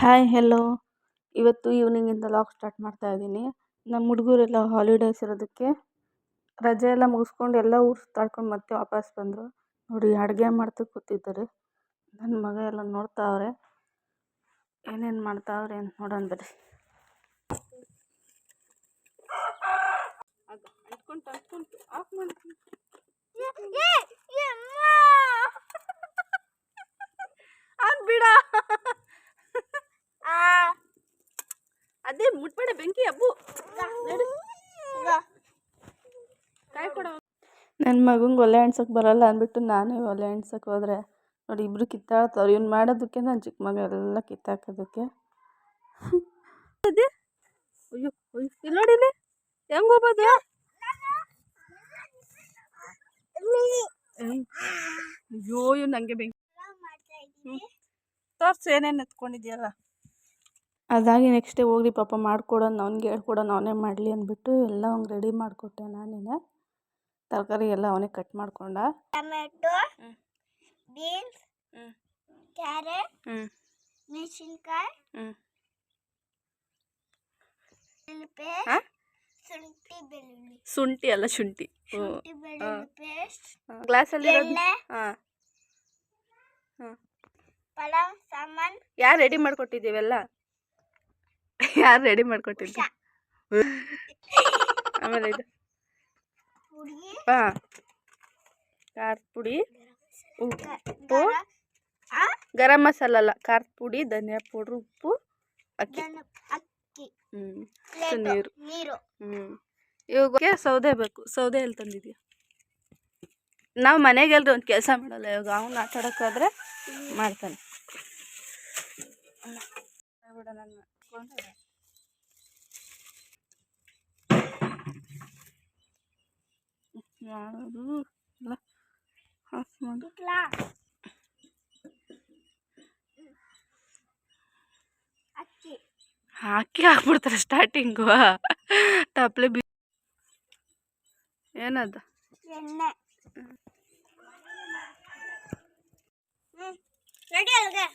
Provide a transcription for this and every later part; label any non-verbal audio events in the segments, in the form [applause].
Hi hello ಇವತ್ತು ಈವ್ನಿಂಗಿಂದ log start ಮಾಡ್ತಾ ಇದ್ದೀನಿ. ನಮ್ಮ ಹುಡುಗರೆಲ್ಲ ಹಾಲಿಡೇಸ್ ಇರೋದಕ್ಕೆ ರಜೆ ಎಲ್ಲ ಮುಗಿಸ್ಕೊಂಡು ಎಲ್ಲ ಊರು ಸುತ್ತಾಡ್ಕೊಂಡು ಮತ್ತೆ ವಾಪಸ್ ಬಂದರು. ನೋಡಿ, ಅಡುಗೆ ಮಾಡ್ತಾ ಕೂತಿದ್ದಾರೆ. ನನ್ನ ಮಗ ಎಲ್ಲ ನೋಡ್ತಾವ್ರೆ ಏನೇನು ಮಾಡ್ತಾವ್ರೆ ಅಂತ ನೋಡೋಣ ಬರ್ರಿ ಅದು ಅಂದ್ಕೊಂಡು ಅಂಟ್ಕೊಂತು ಆಫ್ ಮಾಡ್ತೀನಿ. ಬಿಡ. ಅದೇ ಮುಟ್ಬೇಡ ಬೆಂಕಿ ಅಬ್ಬು. ನಡು. ಕಾಯಿ ಕೊಡ. ನನ್ನ ಮಗಂಗೆ ಒಲೆ ಎಣ್ಸಕ್ಕೆ ಬರಲ್ಲ ಅಂದ್ಬಿಟ್ಟು ನಾನೇ ಒಲೆ ಎಣ್ಸಕ್ಕೆ ಹೋದ್ರೆ. ನೋಡಿ ಇಬ್ರು ಕಿತ್ತಾಡ್ತವ್ರು. ಇವ್ನು ಮಾಡೋದಕ್ಕೆ ನನ್ನ ಚಿಕ್ಕ ಮಗ ಎಲ್ಲ ಕಿತ್ತಾಕೋದಕ್ಕೆ. ಅದೇ. ಅಯ್ಯೋ ಅಯ್ಯೋ. ಇಲ್ಲಿ ನೋಡಿ ಹೆಂಗೆ ಹೋಗ್ಬೋದು ಅಯ್ಯೋ ಇವ್ ನಂಗೆ ಬೆಂಕಿ ತೋರ್ಸು ಏನೇನು ಎತ್ಕೊಂಡಿದ್ಯಲ್ಲ. ಅದಾಗಿ ನೆಕ್ಸ್ಟ್ ಡೇ ಹೋಗಿ ಪಾಪ ಮಾಡ್ಕೊಡೋಣ ಅವ್ನಿಗೆ ಹೇಳ್ಕೊಡೋಣ ಅವನೇ ಮಾಡಲಿ ಅಂದ್ಬಿಟ್ಟು ಎಲ್ಲ ಅವ್ನಿಗೆ ರೆಡಿ ಮಾಡಿಕೊಟ್ಟೆ ನಾನೇ ತರಕಾರಿ ಎಲ್ಲ ಅವನೇ ಕಟ್ ಮಾಡ್ಕೊಂಡ. ಟೊಮೆಟೊ ಹ್ಮ್. ಬೀನ್ಸ್ ಹ್ಞೂ ಕ್ಯಾರೆಟ್ ಮೆಣಸಿನ್ಕಾಯಿ ಹ್ಞೂ ಬೆಳ್ಳುಳ್ಳಿ ಹಾ? ಪೇಸ್ಟ್ ಶುಂಠಿ ಬೆಳ್ಳುಳ್ಳಿ. ಶುಂಠಿ ಅಲ್ಲ ಶುಂಠಿ. ಶುಂಠಿ ಬೆಳ್ಳುಳ್ಳಿ ಪೇಸ್ಟ್ ಗ್ಲಾಸಲ್ಲಿ ಎಣ್ಣೆ ಹಾಂ. ಹಾಂ. ಪಲಾವ್ ಸಾಮಾನ್ ಯಾರು ರೆಡಿ ಮಾಡಿಕೊಟ್ಟಿದ್ದೀವೆಲ್ಲ ಯಾರು ರೆಡಿ ಮಾಡಿಕೊಟ್ಟಿದ್ದು? ಆಮೇಲೆ ಇದು. ಪುಡಿ. ಹಾಂ. ಖಾರದ ಪುಡಿ. ಉಪ್ಪು. ಗರ- ಮಸಾಲ ಅಲ್ಲ ಖಾರದ ಪುಡಿ ಧನಿಯಾ ಪೌಡ್ರ್ ಉಪ್ಪು ಅಕ್ಕಿ. ಅಕ್ಕಿ ಹ್ಞೂ ಪ್ಲೇಟು, ನೀರು. ನೀರು ಹ್ಞೂ ಇವಾಗ ಸೌದೆ ಬೇಕು ಸೌದೆ ಎಲ್ಲಿ ತಂದಿದ್ಯಾ ನಾವು ಮನೆಗೆಲ್ರಿ ಒಂದು ಕೆಲಸ ಮಾಡಲ್ಲ ಇವಾಗ ಅವ್ನು ಆಟ ಆಡೋಕ್ಕಾದ್ರೆ ಮಾಡ್ತಾನೆ ಬಿಡ ನನ್ನ ಯಾರು ಎಲ್ಲ ಆಫ್ ಮಾಡು ಇಕ್ಲಾ? ಅಕ್ಕಿ ಹಾಕಿ ಹಾಕ್ಬಿಡ್ತಾರೆ ಸ್ಟಾರ್ಟಿಂಗು ತಪ್ಪಲೆ ಬಿ ಏನದು? ಎಣ್ಣೆ. ಹ್ಮ್. ರೆಡಿ ಅಲ್ಗೆ?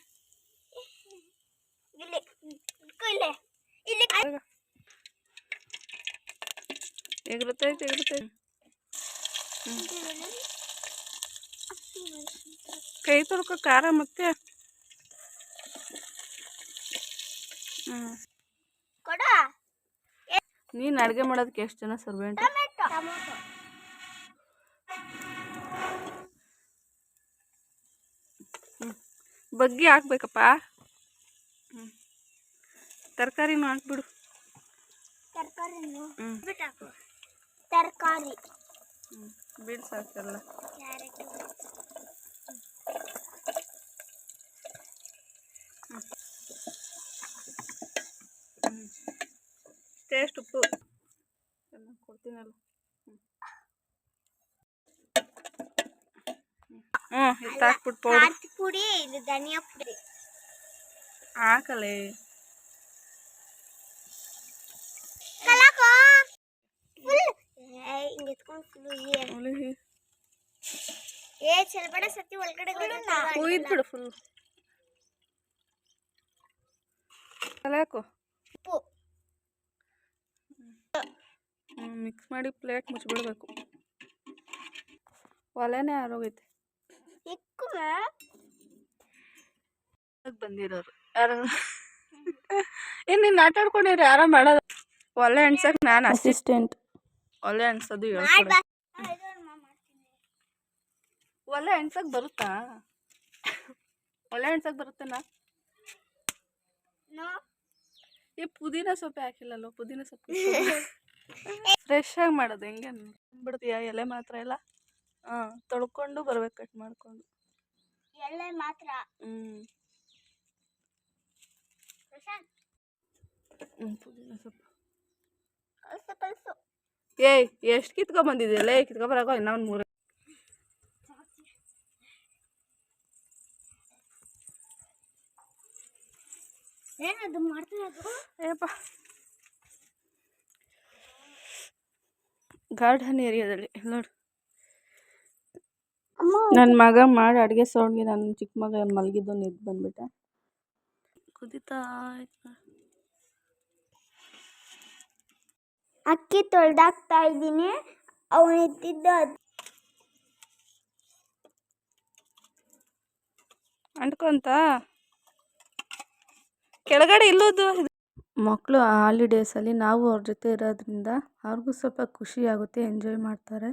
ಇಲ್ಲಿ. ಇಟ್ಕೊ ಇಲ್ಲಿ. ಇಲ್ಲಿ. ಎಗರುತ್ತೈತೆ ಎಗರುತ್ತೈತೆ ಕೈ ತೊಳ್ಕೊ ಖಾರ ಮತ್ತೆ? ಹ್ಞೂ ಕೊಡ ನೀನು ಅಡುಗೆ ಮಾಡೋದಕ್ಕೆ ಎಷ್ಟು ಜನ ಸರ್ವೆಂಟ್ ಬಗ್ಗಿ ಹಾಕ್ಬೇಕಪ್ಪ. ಹ್ಞೂ ತರಕಾರಿನೂ ಹಾಕ್ಬಿಡು. ತರಕಾರಿ. ಹ್ಞೂ ಟೇಸ್ಟ್ ಉಪ್ಪು. ಎಲ್ಲ ಕೊಡ್ತೀನಲ್ಲ. ಹ್ಞೂ ಇದು ಹಾಕ್ಬಿಟ್ಟು ಪೌಡ್ರ್. ಪುಡಿ ಇದು ಧನಿಯಾ ಪುಡಿ. ಹಾಕಲೇ. ಏ ಚೆಲ್ಬೇಡ ಸತಿ ಒಳಗಡೆ ಕುಯ್ದು ಬಿಡು ಫುಲ್. ಉಪ್ಪು. ಮಿಕ್ಸ್ ಮಾಡಿ ಪ್ಲೇಟ್ ಮುಚ್ಚಿಬಿಡ್ಬೇಕು ಒಲೆನೇ ಆರೋಗೈತೆ. ಇಕ್ಕು ಬಂದಿರೋರು. ಯಾರು [laughs] ಏನು ನೀನು ಆಟ ಆಡ್ಕೊಂಡಿರಿ ಯಾರೋ ಮಾಡೋದು ಒಲೆ ಎಣ್ಸಕ್ಕೆ ನಾನು ಅಸಿಸ್ಟೆಂಟ್ ಒಲೆ ಎಣ್ಸೋದು ಹೇಳ್ಕೊಡು. ಒಲೆ ಎಣ್ಸಕ್ಕೆ ಬರುತ್ತಾ? ಒಲೆ ಎಣ್ಸಕ್ಕೆ ಬರುತ್ತೇನಾ? ಈ ಪುದೀನ ಸೊಪ್ಪೆ ಹಾಕಿಲ್ಲಲ್ಲ ಪುದೀನ ಸೊಪ್ಪು. ಫ್ರೆಶ್ ಆಗಿ ಮಾಡೋದು ಹೆಂಗೆ? ಬಿಡ್ತೀಯ ಎಲೆ ಮಾತ್ರ ಎಲ್ಲ? ಹಾಂ ತೊಳ್ಕೊಂಡು ಬರ್ಬೇಕು ಕಟ್ ಮಾಡ್ಕೊಂಡು. ಎಲೆ ಮಾತ್ರ. ಏಯ್ ಎಷ್ಟು ಕಿತ್ಕೊಂಬಂದಿದ್ಯಲ್ಲ ಏ ಕಿತ್ಕೊಬರಾಕೋ ಇನ್ನೊಂದು ಮೂರು. ಏನದು ಮಾಡ್ತಿರೋದು? ಏಪ್ಪ ಗಾರ್ಡನ್ ಏರಿಯಾದಲ್ಲಿ ನೋಡು. ಅಮ್ಮ ನನ್ನ ಮಗ ಮಾಡಿ ಅಡುಗೆ ಸೌಂಡ್ಗೆ ನನ್ನ ಚಿಕ್ಕ ಮಗ ಮಲಗಿದ್ದು ನಿದ್ದು ಬಂದ್ಬಿಟ್ಟೆ. ಕುದಿತಾ ಅಕ್ಕಿ ತೊಳ್ದಾಕ್ತಾ ಇದ್ದೀನಿ. ಅವನು ಎತ್ತಿದ್ದು ಅದು. ಅಂಟ್ಕೊಂತ? ಕೆಳಗಡೆ ಇಲ್ಲೋದು ಮಕ್ಕಳು ಹಾಲಿಡೇಸಲ್ಲಿ ನಾವು ಅವ್ರ ಜೊತೆ ಇರೋದ್ರಿಂದ ಅವ್ರಿಗೂ ಸ್ವಲ್ಪ ಖುಷಿ ಆಗುತ್ತೆ ಎಂಜಾಯ್ ಮಾಡ್ತಾರೆ.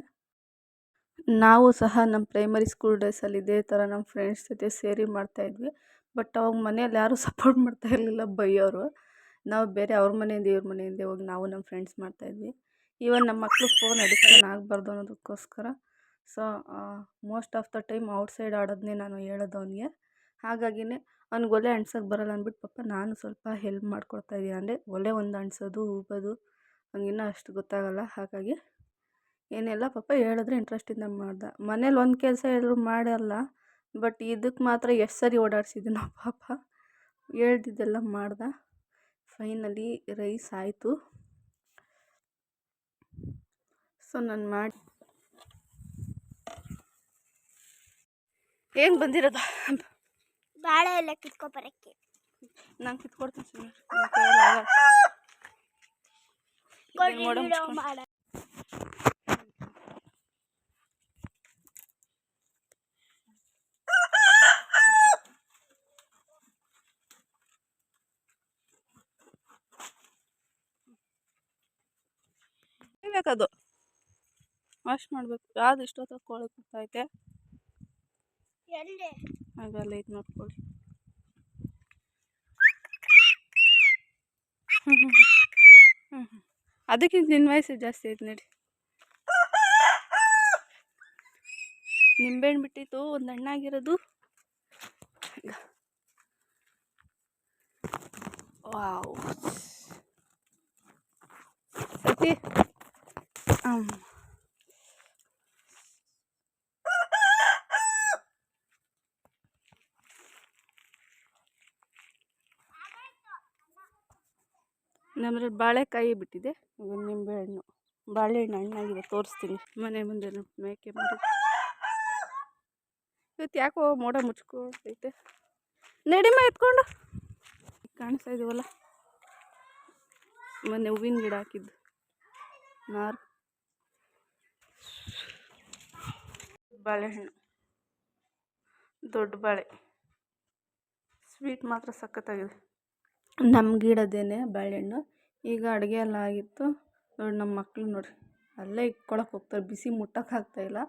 ನಾವು ಸಹ ನಮ್ಮ ಪ್ರೈಮರಿ ಸ್ಕೂಲ್ ಡೇಸಲ್ಲಿ ಇದೇ ಥರ ನಮ್ಮ ಫ್ರೆಂಡ್ಸ್ ಜೊತೆ ಸೇರಿ ಮಾಡ್ತಾಯಿದ್ವಿ ಬಟ್ ಅವಾಗ ಮನೇಲಿ ಯಾರೂ ಸಪೋರ್ಟ್ ಮಾಡ್ತಾ ಇರಲಿಲ್ಲ ಬೈಯೋರು. ನಾವು ಬೇರೆ ಅವ್ರ ಮನೆಯಿಂದ ಇವ್ರ ಮನೆಯಿಂದ ಹೋಗಿ ನಾವು ನಮ್ಮ ಫ್ರೆಂಡ್ಸ್ ಮಾಡ್ತಾಯಿದ್ವಿ ಈವನ್ ನಮ್ಮ ಮಕ್ಕಳು ಫೋನ್ ಅಡಿಕ್ಷನ್ ಆಗಬಾರ್ದು ಅನ್ನೋದಕ್ಕೋಸ್ಕರ. So most of the time outside ಆಡೋದನ್ನೇ ನಾನು ಹೇಳೋದು ಅವನಿಗೆ. ಹಾಗಾಗಿನೇ ಅವ್ನಿಗೆ ಒಲೆ ಅಂಟ್ಸೋಕ್ಕೆ ಬರಲ್ಲ ಅಂದ್ಬಿಟ್ಟು ಪಾಪ ನಾನು ಸ್ವಲ್ಪ ಹೆಲ್ಪ್ ಮಾಡ್ಕೊಡ್ತಾ ಇದ್ದೀನಿ. ಅಂದರೆ ಒಲೆ ಒಂದು ಅಂಟಿಸೋದು ಊಬೋದು ಅವ್ನಿಗಿನ್ನೂ ಅಷ್ಟು ಗೊತ್ತಾಗಲ್ಲ. ಹಾಗಾಗಿ ಏನೆಲ್ಲ ಪಾಪ ಹೇಳಿದ್ರೆ ಇಂಟ್ರೆಸ್ಟಿಂದ ಮಾಡ್ದೆ. ಮನೇಲಿ ಒಂದು ಕೆಲಸ ಹೇಳಿದ್ರು ಮಾಡಲ್ಲ ಬಟ್ ಇದಕ್ಕೆ ಮಾತ್ರ ಎಷ್ಟು ಸರಿ ಓಡಾಡ್ಸಿದ್ದೀನೋ ಪಾಪ. ಹೇಳ್ದಿದ್ದೆಲ್ಲ ಮಾಡ್ದ. ಫೈನಲಿ ರೈಸ್ ಆಯಿತು. ಸೊ ನಾನು ಮಾಡಿ ಏನು ಬಂದಿರೋದು? ಬಾಳೆ ಎಲ್ಲ ಕಿತ್ಕೊಬರಕ್ಕೆ. ನಾನು ಕಿತ್ಕೊಡ್ತೀನಿ ಸುಮ್ಮನೆ ಬೇಕದು ವಾಶ್ ಮಾಡಬೇಕು. ಯಾವ್ದು ಇಷ್ಟೊತ್ತು ಕೋಳಿ ಕೂಗ್ತೈತೆ ಎಲ್ಲಿ ಹಾಗಲ್ಲ, ಇದು ನೋಡ್ಕೊಳ್ಳಿ ಅದಕ್ಕಿಂತ ನಿನ್ನ ವಯಸ್ಸು ಜಾಸ್ತಿ ಐತೆ ನೋಡಿ. ನಿಂಬೆಹಣ್ಣು ಬಿಟ್ಟಿತ್ತು, ಒಂದು ಹಣ್ಣಾಗಿರೋದು ವಾವ್. ಸತಿ. ಹ್ಮ್. ನಮ್ಮದ್ರಲ್ಲಿ ಬಾಳೆಕಾಯಿ ಬಿಟ್ಟಿದೆ. ಒಂದು ನಿಂಬೆಹಣ್ಣು, ಬಾಳೆಹಣ್ಣು ಹಣ್ಣಾಗಿದೆ, ತೋರಿಸ್ತೀನಿ. ಮನೆ ಮುಂದೆ ಮೇಕೆ ಮಾಡಿ ಇವತ್ತು ಯಾಕೋ ಮೋಡ ಮುಚ್ಕೊಳ್ತೈತೆ ನಡಿಮ ಎತ್ಕೊಂಡು. ಕಾಣಿಸ್ತಾ ಇದ್ದೀವಲ್ಲ ಮೊನ್ನೆ ಹೂವಿನ ಗಿಡ ಹಾಕಿದ್ದು. ನಾರು. ಬಾಳೆಹಣ್ಣು. ದೊಡ್ಡ ಬಾಳೆ. ಸ್ವೀಟ್ ಮಾತ್ರ ಸಖತ್ತಾಗಿದೆ. ನಮ್ಮ ಗಿಡದೇನೆ ಬಾಳೆಹಣ್ಣು. ಈಗ ಅಡುಗೆ ಎಲ್ಲ ಆಗಿತ್ತು. ನೋಡಿ ನಮ್ಮ ಮಕ್ಕಳು ನೋಡಿ ಅಲ್ಲೇ ಇಟ್ಕೊಳಕ್ಕೆ ಹೋಗ್ತಾರೆ ಬಿಸಿ ಮುಟ್ಟಕ್ಕೆ ಆಗ್ತಾಯಿಲ್ಲ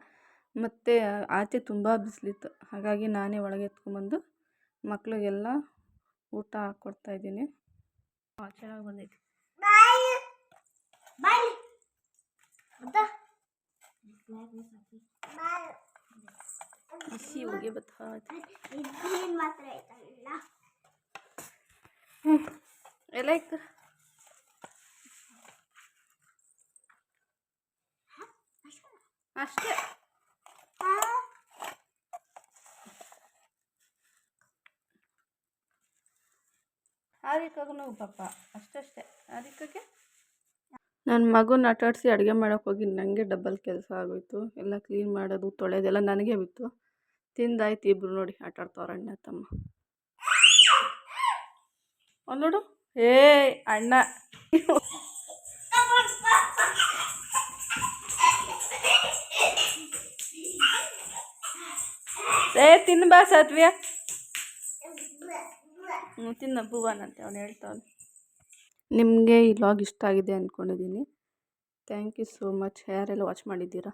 ಮತ್ತು ಆಚೆ ತುಂಬ ಬಿಸಿಲಿತ್ತು. ಹಾಗಾಗಿ ನಾನೇ ಒಳಗೆ ಎತ್ಕೊಂಡ್ಬಂದು ಮಕ್ಕಳಿಗೆಲ್ಲ ಊಟ ಹಾಕ್ಕೊಡ್ತಾಯಿದ್ದೀನಿ ಚೆನ್ನಾಗಿ ಬಂದೈತಿ. ಬಿಸಿ ಹೋಗಿ ಬತ್ತೈತಿ ಆಯ್ತಲ್ಲ ಎಲ್ಲ ಅಷ್ಟೇ ಆರಿಕಾಗ ನೋವು ಪಾಪ. ಅಷ್ಟಷ್ಟೇ ಆರಿಕಾಗೆ ನನ್ನ ಮಗುನ ಆಟಾಡಿಸಿ ಅಡುಗೆ ಮಾಡೋಕೆ ಹೋಗಿ ನನಗೆ ಡಬಲ್ ಕೆಲಸ ಆಗೋಯ್ತು. ಎಲ್ಲ ಕ್ಲೀನ್ ಮಾಡೋದು ತೊಳೆಯೋದೆಲ್ಲ ನನಗೆ ಬಿತ್ತು. ತಿಂದಾಯ್ತು ಇಬ್ರು ನೋಡಿ. ಆಟಾಡ್ತವ್ರ ಅಣ್ಣ ತಮ್ಮ ಅವ್ನು ನೋಡು ಏ, ಅಣ್ಣ. ಏ ತಿನ್ಬಾ ಸಾತ್ವಿಯ ಹ್ಞೂ ತಿನ್ನ ಭುವನಂತೆ ಅವ್ನು ಹೇಳ್ತಾವ ನಿಮಗೆ ಈ ಲಾಗ್ ಇಷ್ಟ ಆಗಿದೆ ಅಂದ್ಕೊಂಡಿದ್ದೀನಿ ಥ್ಯಾಂಕ್ ಯು ಸೋ ಮಚ್ ಯಾರೆಲ್ಲ ವಾಚ್ ಮಾಡಿದ್ದೀರಾ?